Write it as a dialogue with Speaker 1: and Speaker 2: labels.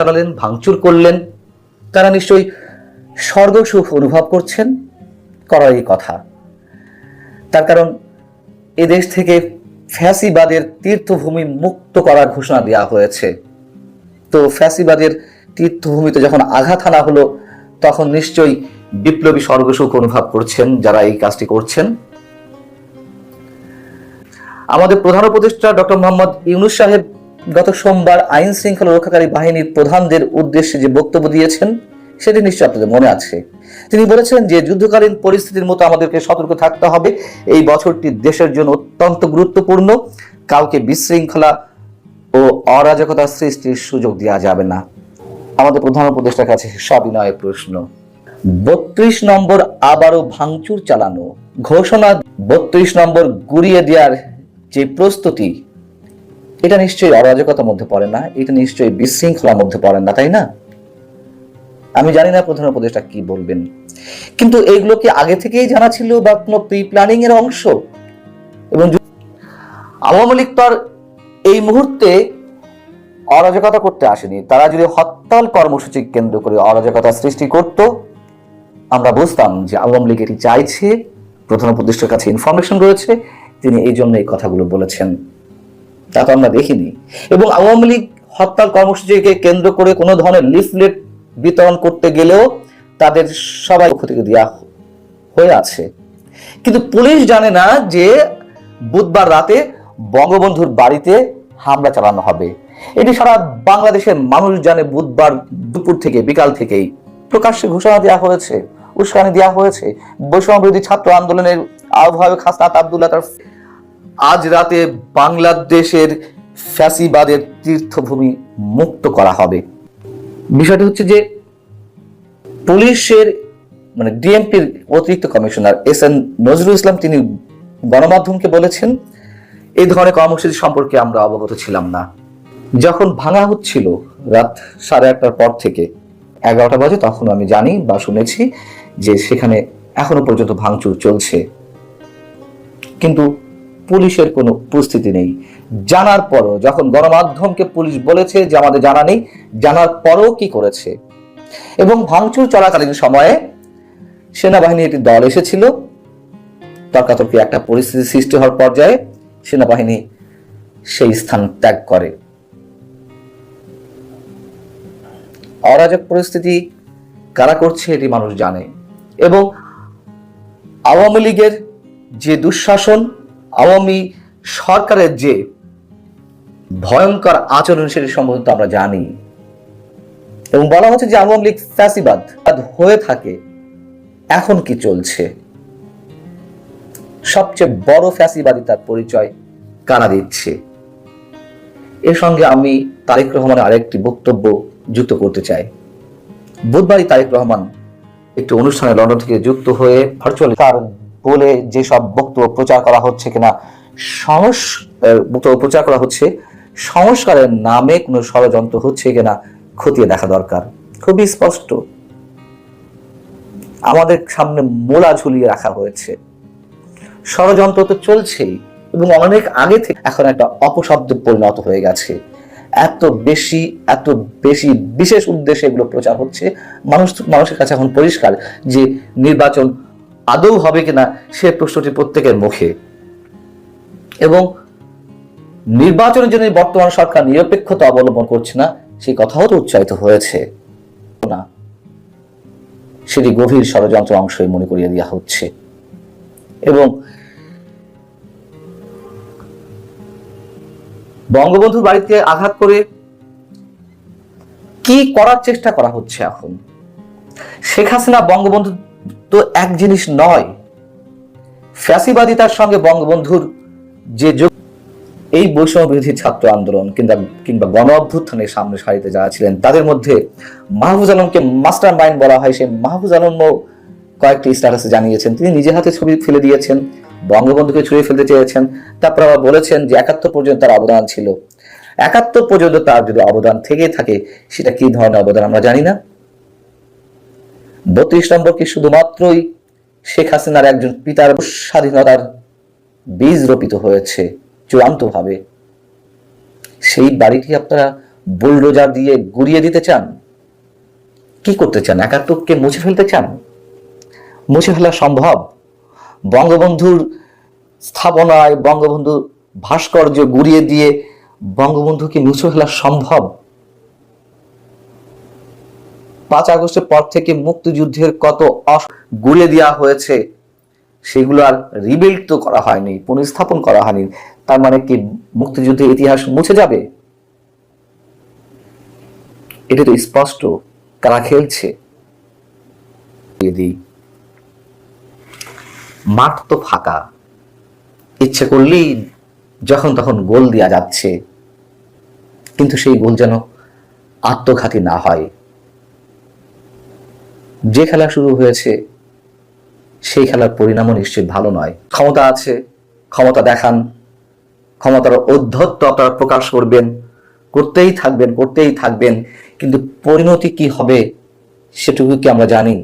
Speaker 1: চালালেন ভাঙচুর করলেন। তারা নিশ্চয়ই স্বর্গসুখ অনুভব করছেন? করারই কথা। তার কারণ এদেশ থেকে ফ্যাসিবাদের তীর্থভূমি মুক্ত করার ঘোষণা দেওয়া হয়েছে। তো ফ্যাসিবাদের তীর্থভূমিতে যখন আঘাত হানা হলো, তখন নিশ্চয়ই বিপ্লবী স্বর্গসুখ অনুভব করছেন যারা এই কাজটি করছেন। আমাদের প্রধান উপদেষ্টা ডক্টর মোহাম্মদ ইউনুস সাহেব গত সোমবার আইন শৃঙ্খলা রক্ষাকারী বাহিনীর প্রধানদের উদ্দেশ্যে যে বক্তব্য দিয়েছেন, সেটি নিশ্চয় আপনাদের মনে আছে। তিনি বলেছেন যে, যুদ্ধকালীন পরিস্থিতির মতো আমাদেরকে সতর্ক থাকতে হবে। এই বছরটি দেশের জন্য অত্যন্ত গুরুত্বপূর্ণ। কাউকে বিশৃঙ্খলা ও অরাজকতা সৃষ্টির সুযোগ দেওয়া যাবে না। আমাদের প্রধান উপদেষ্টার কাছে সবিনয় প্রশ্ন। বত্রিশ নম্বর আবারও ভাঙচুর চালানো। ঘোষণা বত্রিশ নম্বর গুড়িয়ে দেওয়ার যে প্রস্তুতি এটা নিশ্চয়ই অরাজকতার মধ্যে পড়ে না, এটা নিশ্চয়ই বিশৃঙ্খলার মধ্যে পড়ে না, তাই না? আমি জানি না প্রধান উপদেষ্টা কি বলবেন। কিন্তু এইগুলো কি আগে থেকেই জানা ছিল বা কোনো প্রি প্ল্যানিং এর অংশ? এবং আওয়ামী লীগ তো এই মুহূর্তে অরাজকতা করতে আসেনি, তারা যদি হরতাল কর্মসূচি কেন্দ্র করে অরাজকতা সৃষ্টি করত, আমরা বুঝতাম যে আওয়ামী লীগ এটি চাইছে। প্রধান উপদেষ্টার কাছে ইনফরমেশন রয়েছে, তিনি এই জন্য এই কথাগুলো বলেছেন। তা তো আমরা দেখিনি। এবং আওয়ামী লীগ হরতাল কর্মসূচিকে কেন্দ্র করে কোনো ধরনের লিফলেট বিতরণ করতে গেলেও তাদের সবাই থেকে দেওয়া হয়ে আছে। কিন্তু পুলিশ জানে না যে বুধবার রাতে বঙ্গবন্ধুর বাড়িতে হামলা চালানো হবে। এটি সারা বাংলাদেশের মানুষ জানে বুধবার দুপুর থেকে, বিকাল থেকেই। প্রকাশ্যে ঘোষণা দেওয়া হয়েছে, উস্কানি দেওয়া হয়েছে। বৈষম্য বিরোধী ছাত্র আন্দোলনের আহ্বায়ক হাসনাত আবদুল্লাহ তার আজ রাতে বাংলাদেশের ফ্যাসিবাদের তীর্থভূমি মুক্ত করা হবে। বিষয়টা হচ্ছে যে পুলিশের মানে ডিএমপির অতিরিক্ত commissioner S N Nazrul Islam, তিনি গণমাধ্যমকে বলেছেন এই ধরনের কর্মসূচি সম্পর্কে আমরা অবগত ছিলাম না। যখন ভাঙা হচ্ছিল রাত সাড়ে আটটার পর থেকে, এগারোটা বাজে, তখন আমি জানি বা শুনেছি যে সেখানে এখনও পর্যন্ত ভাঙচুর চলছে। কিন্তু পুলিশের কোনো উপস্থিতি নেই। জানার পরও যখন গণমাধ্যমকে পুলিশ বলেছে যে আমাদের জানা নেই, জানার পরও কি করেছে? এবং ভাঙচুর চলাকালীন সময়ে সেনাবাহিনীর একটি দল এসেছিল। তর্কাতর্কি একটা পরিস্থিতি সৃষ্টি হওয়ার পর্যায়ে সেনাবাহিনী সেই স্থান ত্যাগ করে। অরাজক পরিস্থিতি কারা করছে এটি মানুষ জানে। এবং আওয়ামী লীগের যে দুঃশাসন আওয়ামী সরকারের যে ভয়ঙ্কর আচরণ সেটি সম্বন্ধে আমরা জানি। এবং বলা হচ্ছে যে আওয়ামী লীগ ফ্যাসিবাদ হয়ে থাকে। এখন কি চলছে? সবচেয়ে বড় ফ্যাসিবাদী তার পরিচয় কারা দিচ্ছে? এর সঙ্গে আমি তারেক রহমানের আরেকটি বক্তব্য যুক্ত করতে চাই। বুধবারই তারেক রহমান একটি অনুষ্ঠানে লন্ডন থেকে যুক্ত হয়ে ভার্চুয়ালি তার বলে যেসব বক্তব্য প্রচার করা হচ্ছে কিনা, সংস বক্তব্য প্রচার করা হচ্ছে, সংস্কারের নামে কোনো ষড়যন্ত্র হচ্ছে কিনা খতিয়ে দেখা দরকার। খুবই স্পষ্ট। আমাদের সামনে মোলা ঝুলিয়ে রাখা হয়েছে। ষড়যন্ত্র তো চলছেই এবং অনেক আগে থেকে এখন একটা অপশব্দে পরিণত হয়ে গেছে। এত বেশি এত বেশি বিশেষ উদ্দেশ্যে এগুলো প্রচার হচ্ছে। মানুষ, মানুষের কাছে এখন পরিষ্কার যে নির্বাচন আদৌ হবে কিনা সে প্রশ্নটি প্রত্যেকের মুখে। এবং নির্বাচনের জন্য বর্তমান সরকার নিরপেক্ষতা অবলম্বন করছে না, সেই কথাও তো উচ্চারিত হয়েছে। না, সেটি গভীর ষড়যন্ত্র অংশই মনে করিয়ে দেওয়া হচ্ছে। এবং বঙ্গবন্ধুর বাড়িতে আঘাত করে কি করার চেষ্টা করা হচ্ছে এখন? শেখ হাসিনা বঙ্গবন্ধু তো এক জিনিস নয়। ফ্যাসিবাদিতার সঙ্গে বঙ্গবন্ধুর যে যোগ এই বৈষম্য বিরোধী ছাত্র আন্দোলন কিংবা কিংবা গণ অভ্যুত্থানের সামনে সারিতে যারা ছিলেন, তাদের মধ্যে মাহফুজ আলমকে মাস্টার মাইন্ড বলা হয়। সেই মাহফুজ আলমও কয়েকটি স্ট্যাটাসে জানিয়েছেন। তিনি নিজে হাতে ছবি ফেলে দিয়েছেন, বঙ্গবন্ধুকে ছুঁড়ে ফেলতে চেয়েছেন। তারপর আবার বলেছেন যে একাত্তর পর্যন্ত তার অবদান ছিল। একাত্তর পর্যন্ত তার যদি অবদান থেকে থাকে, সেটা কি ধরনের অবদান আমরা জানি না। বত্রিশ নম্বর কি শুধুমাত্রই শেখ হাসিনার একজন পিতার স্বাধীনতার বীজ রোপিত হয়েছে চূড়ান্তভাবে? সেই বাড়িটি আপনারা বুলডোজার দিয়ে গুড়িয়ে দিতে চান? কি করতে চান? একাত্তরকে মুছে ফেলতে চান? মুছে ফেলা সম্ভব? বঙ্গবন্ধুর স্থাপনায় বঙ্গবন্ধুর ভাস্কর্য গুড়িয়ে দিয়ে বঙ্গবন্ধুকে মুছে ফেলা সম্ভব? পাঁচ আগস্টের পর থেকে মুক্তিযুদ্ধের কত অস গুড়িয়ে দেওয়া হয়েছে, সেগুলো আর রিবিল্ড তো করা হয়নি পুনঃস্থাপন করা হয়নি। তার মানে কি মুক্তিযুদ্ধের ইতিহাস মুছে যাবে? এটা তো স্পষ্ট। কারা খেলছে? মাঠ তো ফাঁকা। ইচ্ছে করলেই যখন তখন গোল দেওয়া যাচ্ছে। কিন্তু সেই গোল যেন আত্মঘাতী না হয়। যে খেলা শুরু হয়েছে, সেই খেলার পরিণামও নিশ্চয়ই ভালো নয়। ক্ষমতা আছে, ক্ষমতা দেখান, ক্ষমতার অধ্যত্ব আপনারা প্রকাশ করবেন, করতেই থাকবেন করতেই থাকবেন, কিন্তু পরিণতি কি হবে, সেটুকু কি আমরা জানি?